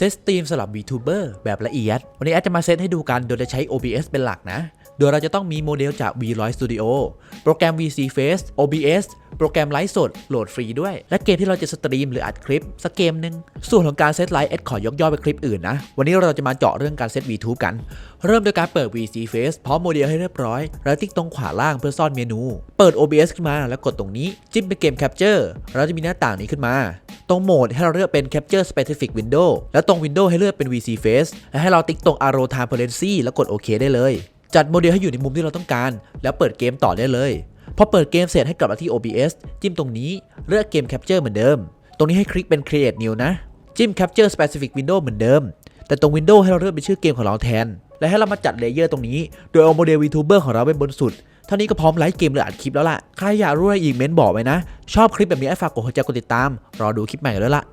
เซตสตรีมสำหรับ VTuber แบบละเอียด วันนี้แอดจะมาเซตให้ดูกัน โดยจะใช้ OBS เป็นหลักนะ โดยเราจะต้องมีโมเดลจาก V100 Studio โปรแกรม VC Face OBS โปรแกรมไลฟ์สดโหลดฟรีด้วย และเกมที่เราจะสตรีมหรืออัดคลิป สักเกมหนึ่งส่วนของการเซตไลฟ์แอดขอยกย่อไปคลิปอื่นนะ วันนี้เราจะมาเจาะเรื่องการเซต VTube กัน เริ่มโดยการเปิด VC Face พร้อมโมเดลให้เรียบร้อย แล้วติ๊กตรงขวาล่างเพื่อซ่อนเมนู เปิด OBS ขึ้นมาแล้วกดตรงนี้จิ้มไปเกม Capture เราจะมีหน้าต่างนี้ขึ้นมา ตรงโหมดให้เราเลือกเป็น Capture Specific Window แล้วตรง Window ให้เลือกเป็น VC Face และให้เราติ๊กตรง Arrow Transparency แล้วกดโอเคได้เลย จัดโมเดลให้อยู่ในมุมที่เราต้องการ แล้วเปิดเกมต่อได้เลย พอเปิดเกมเสร็จให้กลับมาที่ OBS จิ้มตรงนี้เลือกเกม Capture เหมือนเดิม ตรงนี้ให้คลิกเป็น Create New นะ จิ้ม Capture Specific Window เหมือนเดิม แต่ตรง Window ให้เราเลือกเป็นชื่อเกมของเราแทน และให้เรามาจัดเลเยอร์ตรงนี้ โดยเอาโมเดล VTuber ของเราไว้บนสุด เท่านี้ก็พร้อมไลฟ์เกมหรืออัดคลิปแล้วล่ะ ใครอยากรู้อะไรอีกเม้นบอกไว้นะ ชอบคลิปแบบนี้ให้ฝากกดหัวใจกดติดตาม รอดูคลิปใหม่กันด้วยล่ะ